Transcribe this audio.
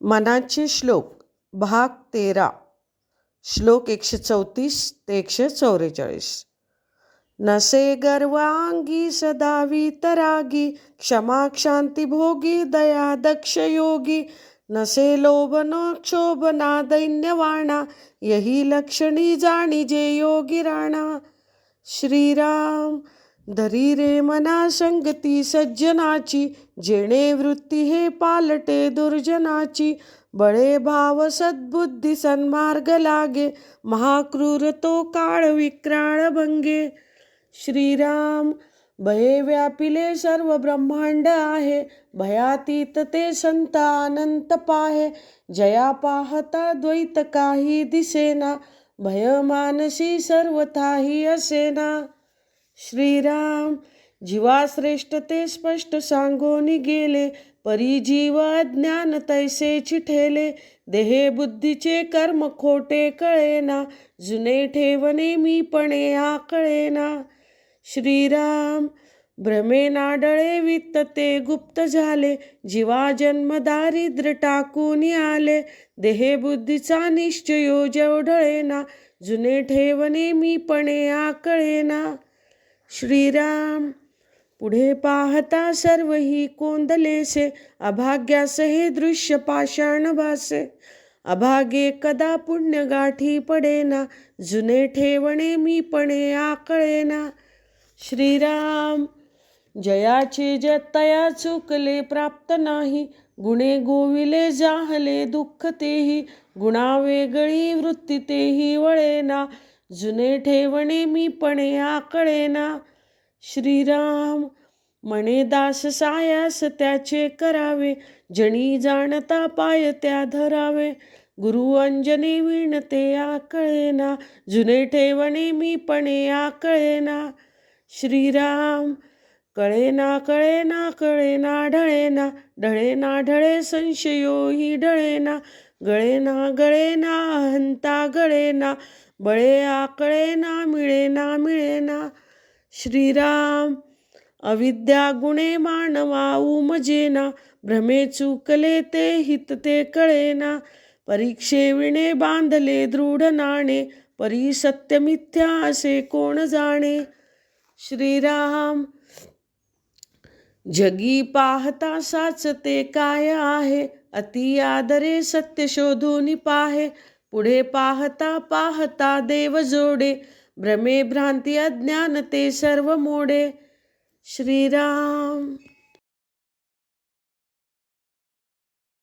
मनाचे श्लोक भाग तेरा. श्लोक एकशे चौतीस ते एकशे चौवेचाळीस. नसे गर्वांगी सदा वितरागी क्षमा क्षांती भोगी दया दक्ष योगी. नसे लोभनो क्षोभना दैन्यवाणा यही लक्षणी जाणी जे योगी राणा. श्रीराम धरी रे मना संगती सज्जनाची जेणे वृत्ती हे पालटे दुर्जनाची. बळे भाव सद्बुद्धी सन्मार्ग लागे महाक्रूर तो काळ विक्राळ भंगे. श्रीराम भये व्यापिले सर्व ब्रह्मांड आहे भयातीत ते संत अनंत पाहे. जया पाहता द्वैत काही दिसेना भय मानसी सर्वथाही असेना. श्रीराम जीवाश्रेष्ठ ते स्पष्ट सांगोनी गेले परी जीव ज्ञान तैसे ठेले देहे बुद्धीचे कर्म खोटे कळेना जुने ठेवणे मीपणे आकळेना. श्रीराम भ्रमे नाडळे वित्त ते गुप्त झाले जीवा जन्म दारिद्र्य टाकून आले देहे बुद्धीचा निश्चयो जेवढळेना जुने ठेवणे मीपणे आकळेना. श्रीराम पुढे पाहता सर्व ही कोंदलेसे अभाग्यास हे दृश्य पाषाण भासे. अभागे कदा पुण्य गाठी पडेना जुने ठेवणे मीपणे आकळेना. श्रीराम जयाचे जतया चुकले प्राप्त नाही गुणे गोविले जाहले दुःख तेही गुणा वेगळी वृत्ती तेही वळेना. जुने ठेवणे मी पणे आकळेना श्रीराम म्हणे दास सायास त्याचे करावे. जणी जाणता पाय त्या धरावे. गुरु अंजनी विणते आकळेना जुने ठेवणे मी पणे आकळेना श्रीराम कळेना कळेना कळेना ढळेना. ढळेना ढळे संशयो ही ढळेना. गळेना गळेना हंता गळेना बळे आकळेना मिळेना मिळेना. श्रीराम अविद्या गुणे मानवा उमजेना भ्रमे चुकले ते हित ते कळेना. परीक्षे विणे बांधले दृढ नाणे परी सत्य मिथ्या असे कोण जाणे? श्रीराम जगी पाहता साच ते काय आहे? अति आदरे सत्य शोधून पाहे. पुढे पाहता पाहता देव जोडे. भ्रमे भ्रांती अज्ञान ते सर्व मोडे. श्रीराम.